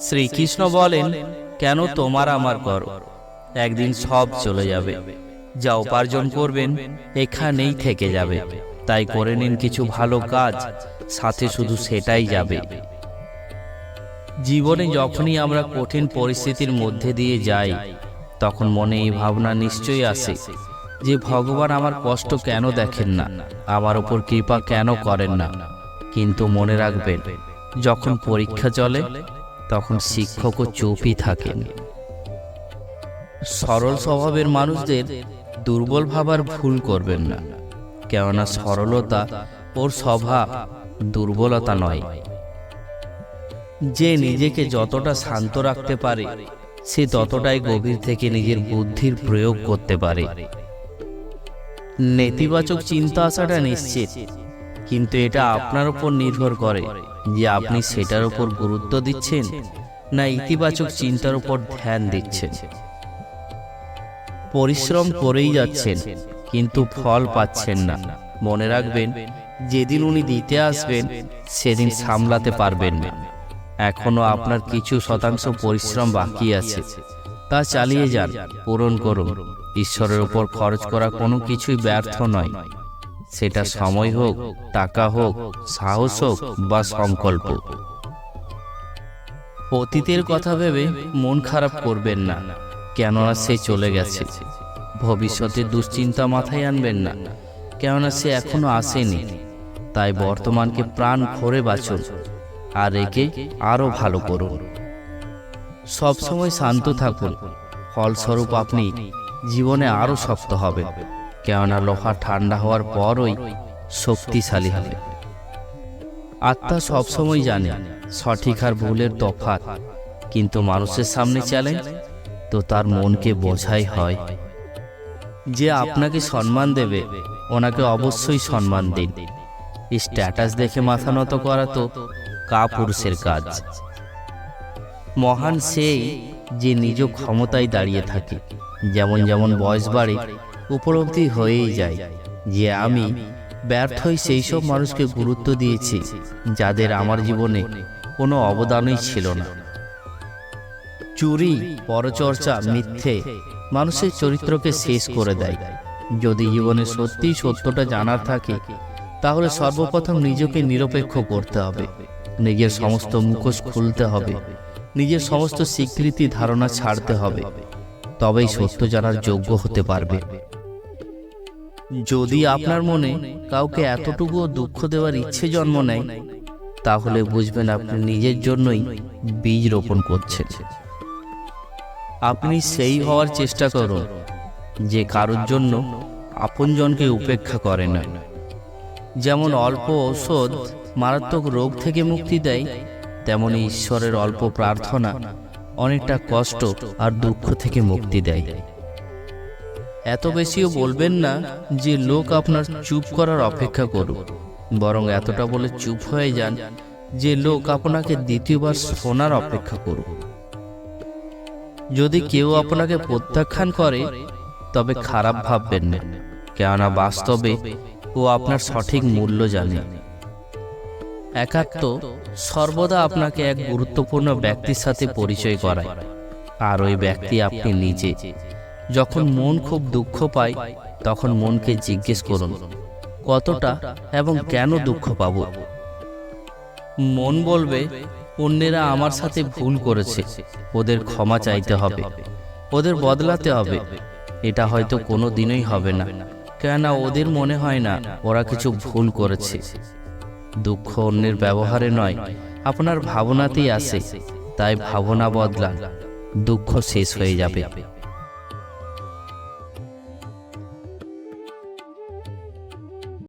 শ্রীকৃষ্ণ বলেন, কেন তোমার আমার কর? একদিন সব চলে যাবে। যা উপার্জন করবেন, এখানেই থেকে যাবে। তাই করে নিন কিছু ভালো কাজ, সাথে শুধু সেটাই যাবে। জীবনে যখনই আমরা কঠিন পরিস্থিতির মধ্যে দিয়ে যাই, তখন মনে এই ভাবনা নিশ্চয়ই আসে যে, ভগবান আমার কষ্ট কেন দেখেন না? আমার ওপর কৃপা কেন করেন না? কিন্তু মনে রাখবেন, যখন পরীক্ষা চলে তখন শিক্ষকও চুপই থাকেন। সরল স্বভাবের মানুষদের দুর্বল ভাবার ভুল করবেন না। কেননা সরলতা ওর স্বভাব দুর্বলতা নয়। যে নিজেকে যতটা শান্ত রাখতে পারে সে ততটাই গভীর থেকে নিজের বুদ্ধির প্রয়োগ করতে পারে। নেতিবাচক চিন্তা আসাটা নিশ্চিত। কিন্তু এটা আপনার উপর নির্ভর করে। যে আপনি সেটার উপর গুরুত্ব দিচ্ছেন না ইতিবাচক চিন্তার উপর ধ্যান দিচ্ছেন। পরিশ্রম করেই যাচ্ছেন, কিন্তু ফল পাচ্ছেন না। মনে রাখবেন, যেদিন উনি দিতে আসবেন, সেদিন সামলাতে পারবেন না। এখনও আপনার কিছু শতাংশ পরিশ্রম বাকি আছে। তা চালিয়ে যান, পূরণ করুন। ঈশ্বরের উপর খরচ করা কোনো কিছুই ব্যর্থ নয়। সেটা সময় হোক টাকা হোক সাহস হোক বা সংকল্প। অতীতের কথা ভেবে মন খারাপ করবেন না। কেননা সে চলে গেছে। ভবিষ্যতের দুশ্চিন্তা মাথায় আনবেন না। কেননা সে এখনও আসেনি। তাই বর্তমানকে প্রাণ ভরে বাঁচুন আর একে আরও ভালো করুন। সবসময় শান্ত থাকুন। ফলস্বরূপ আপনি জীবনে আরও শক্ত হবে কেননা লোহা ঠান্ডা হওয়ার পরই শক্তিশালী হবে। আত্মা সবসময় জানে সঠিক আর ভুলের তফাৎ, কিন্তু মানুষের সামনে চ্যালেঞ্জ তো তার মনকে বোঝাই হয়। যে আপনাকে সম্মান দেবে, ওনাকে অবশ্যই সম্মান দিন। স্ট্যাটাস দেখে মাথা নত করা তো কা পুরুষের কাজ। মহান সেই যে নিজ ক্ষমতায় দাঁড়িয়ে থাকে যেমন যেমন বয়স বাড়ে উপলব্ধি হয়েই যায় যে আমি ব্যর্থই সেই সব মানুষকে গুরুত্ব দিয়েছি, যাদের আমার জীবনে কোনো অবদানই ছিল না। চুরি, পরচর্চা, মিথ্যে মানুষের চরিত্রকে শেষ করে দেয়। যদি জীবনে সত্যি সত্যটা জানার থাকে, তাহলে সর্বপ্রথম নিজেকে নিরপেক্ষ করতে হবে। নিজের সমস্ত মুখোশ খুলতে হবে। নিজের সমস্ত স্বীকৃতি ধারণা ছাড়তে হবে। তবেই সত্য জানার যোগ্য হতে পারবে। যদি আপনার মনে কাউকে এতটুকুও দুঃখ দেওয়ার ইচ্ছে জন্ম নেয় তাহলে বুঝবেন আপনি নিজের জন্যই বীজ রোপণ করছেন। আপনি সেই হওয়ার চেষ্টা করুন যে কারোর জন্য আপনজনকে উপেক্ষা করে না। যেমন অল্প ঔষধ মারাত্মক রোগ থেকে মুক্তি দেয় তেমনি ঈশ্বরের অল্প প্রার্থনা অনেকটা কষ্ট আর দুঃখ থেকে মুক্তি দেয়। এত বেশিও বলবেন না যে লোক আপনার চুপ করার অপেক্ষা করুক। বরং এতটা বলে চুপ হয়ে যান যে লোক আপনাকে দ্বিতীয়বার শোনার অপেক্ষা করুক। যদি কেউ আপনাকে প্রত্যাখ্যান করে, তবে খারাপ ভাববেন না, কেননা বাস্তবে ও আপনার সঠিক মূল্য জানে। একাত্ম, সর্বদা আপনাকে এক গুরুত্বপূর্ণ ব্যক্তির সাথে পরিচয় করায়, আর ওই ব্যক্তি আপনি নিজে। যখন মন খুব দুঃখ পায় তখন মনকে জিজ্ঞেস করুন কতটা এবং কেন দুঃখ পাব? মন বলবে অন্যেরা আমার সাথে ভুল করেছে ওদের ক্ষমা চাইতে হবে ওদের বদলাতে হবে এটা হয়তো কোনো দিনই হবে না কেননা ওদের মনে হয় না ওরা কিছু ভুল করেছে। দুঃখ অন্যের ব্যবহারে নয় আপনার ভাবনাতেই আসে তাই ভাবনা বদলান দুঃখ শেষ হয়ে যাবে।